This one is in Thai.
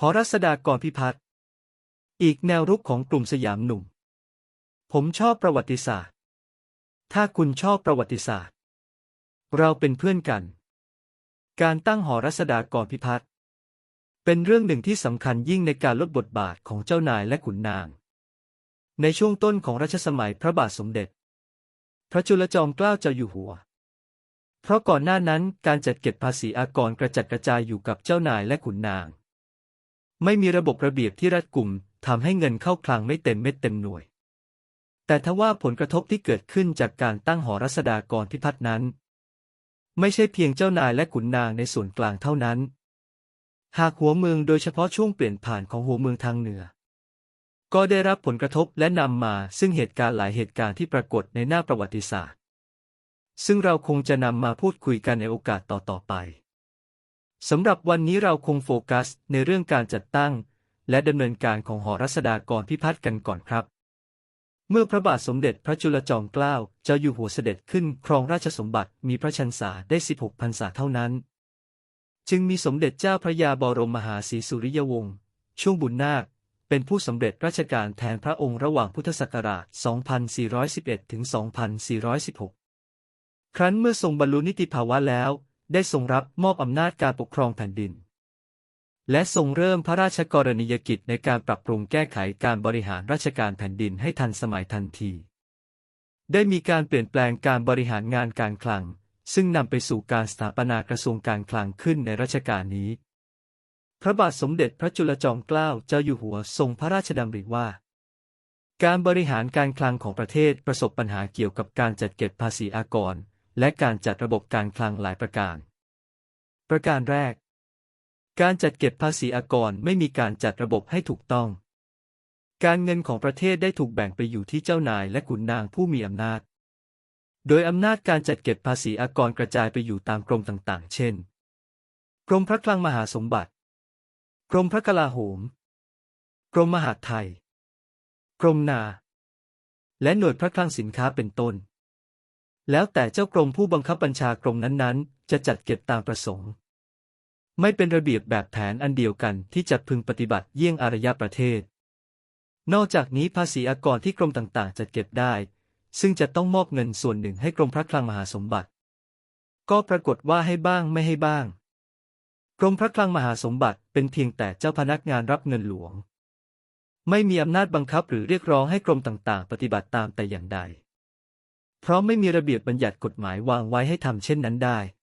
หอรัศดากรพิพัฒน์อีกแนวรุกของกลุ่มสยามหนุ่ม ผมชอบประวัติศาสตร์ ถ้าคุณชอบประวัติศาสตร์ เราเป็นเพื่อนกัน การตั้งหอรัศดากรพิพัฒน์เป็นเรื่องหนึ่งที่สำคัญยิ่งในการลดบทบาทของเจ้านายและขุนนาง ในช่วงต้นของรัชสมัยพระบาทสมเด็จ พระจุลจอมเกล้าเจ้าอยู่หัว เพราะก่อนหน้านั้นการจัดเก็บภาษีอากรกระจัดกระจายอยู่กับเจ้านายและขุนนาง ไม่มีระบบระเบียบที่รัดกุมทำให้เงินเข้าคลังไม่เต็มเม็ดเต็มหน่วย แต่ทว่าผลกระทบที่เกิดขึ้นจากการตั้งหอรัศดากรพิพัฒน์นั้น ไม่ใช่เพียงเจ้านายและขุนนางในส่วนกลางเท่านั้น หากหัวเมืองโดยเฉพาะช่วงเปลี่ยนผ่านของหัวเมืองทางเหนือ ก็ได้รับผลกระทบและนำมาซึ่งเหตุการณ์หลายเหตุการณ์ที่ปรากฏในหน้าประวัติศาสตร์ ซึ่งเราคงจะนำมาพูดคุยกันในโอกาสต่อๆไป สำหรับวันนี้เราคงโฟกัสในเรื่องการจัดตั้ง และดำเนินการของหอรัศดากรพิพัฒน์กันก่อนครับ เมื่อพระบาทสมเด็จพระจุลจอมเกล้าเจ้าอยู่หัวเสด็จขึ้นครองราชสมบัติมีพระชันษาได้ 16พรรษาเท่านั้น จึงมีสมเด็จเจ้าพระยาบรมมหาศรีสุริยวงศ์ช่วงบุญนาค เป็นผู้สำเร็จราชการแทนพระองค์ระหว่างพุทธศักราช 2411 ถึง 2416 ครั้นเมื่อทรงบรรลุนิติภาวะแล้ว ได้ทรงรับมอบอำนาจการปกครองแผ่นดิน และทรงเริ่มพระราชกรณียกิจในการปรับปรุงแก้ไขการบริหารราชการแผ่นดินให้ทันสมัยทันที ได้มีการเปลี่ยนแปลงการบริหารงานการคลัง ซึ่งนำไปสู่การสถาปนากระทรวงการคลังขึ้นในรัชกาลนี้ พระบาทสมเด็จพระจุลจอมเกล้าเจ้าอยู่หัวทรงพระราชดำริว่าการบริหารการคลังของประเทศประสบปัญหาเกี่ยวกับการจัดเก็บภาษีอากร และการจัดระบบการคลังหลายประการ ประการแรก การจัดเก็บภาษีอากรไม่มีการจัดระบบให้ถูกต้อง การเงินของประเทศได้ถูกแบ่งไปอยู่ที่เจ้านายและขุนนางผู้มีอำนาจ โดยอำนาจการจัดเก็บภาษีอากรกระจายไปอยู่ตามกรมต่างๆ เช่น กรมพระคลังมหาสมบัติ กรมพระกลาโหม กรมมหาดไทย กรมนา และหน่วยพระคลังสินค้าเป็นต้น แล้วแต่เจ้ากรมผู้บังคับบัญชากรมนั้นๆ จะจัดเก็บตามประสงค์ ไม่เป็นระเบียบแบบแผนอันเดียวกันที่จะพึงปฏิบัติเยี่ยงอารยประเทศ นอกจากนี้ภาษีอากรที่กรมต่างๆ จัดเก็บได้ ซึ่งจะต้องมอบเงินส่วนหนึ่งให้กรมพระคลังมหาสมบัติ ก็ปรากฏว่าให้บ้างไม่ให้บ้าง กรมพระคลังมหาสมบัติเป็นเพียงแต่เจ้าพนักงานรับเงินหลวง ไม่มีอำนาจบังคับหรือเรียกร้องให้กรมต่างๆ ปฏิบัติตามแต่อย่างใด เพราะไม่มีระเบียบบัญญัติกฎหมายวางไว้ให้ทำเช่นนั้นได้